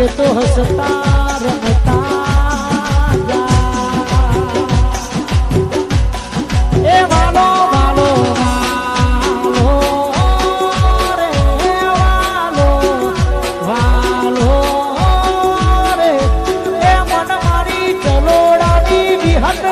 એ તો હસતા રમતા. એ વાલો વાલો વાલો રે વાલો વાલો રે એ મન મારી ચલોડાની વિહત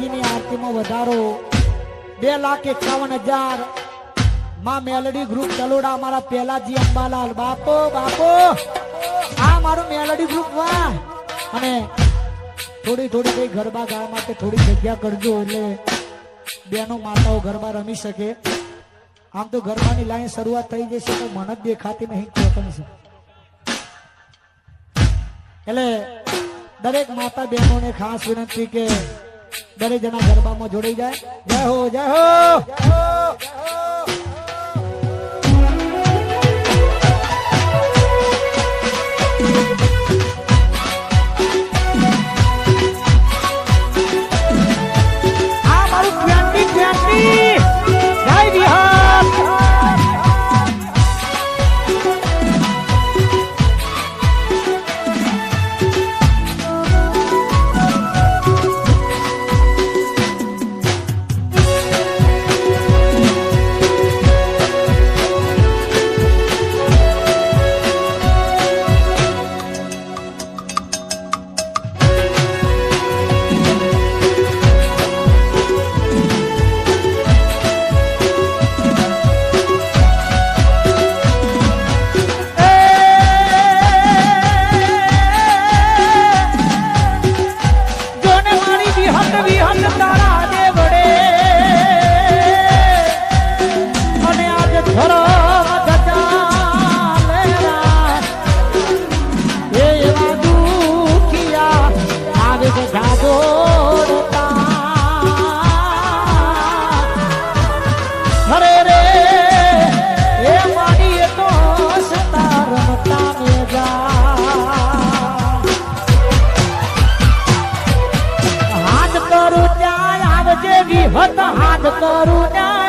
માતાજીની આરતીમાં વધારો. બે લાખ એકાવન હજાર. માં મેલડી ગ્રુપ ચલોડા અમારા પેલાજી અંબાલાલ. બાપો બાપો! આ મારું મેલડી ગ્રુપ વાહ! અને થોડી થોડી કઈ ગરબા ગાવા માટે થોડી જગ્યા કરજો, એટલે બેનો માતાઓ ગરબા રમી શકે. આમ તો ગરબાની લાઈન શરૂઆત થઈ જશે તો મને જ દેખાતી નહીં ચોકન છે એટલે દરેક માતા બહેનોને ખાસ વિનંતી કે દરેક જણા ગરબામાં જોડાઈ જાય. જય હો જય હો I'm. વિહત હાથ કરું ન્યાય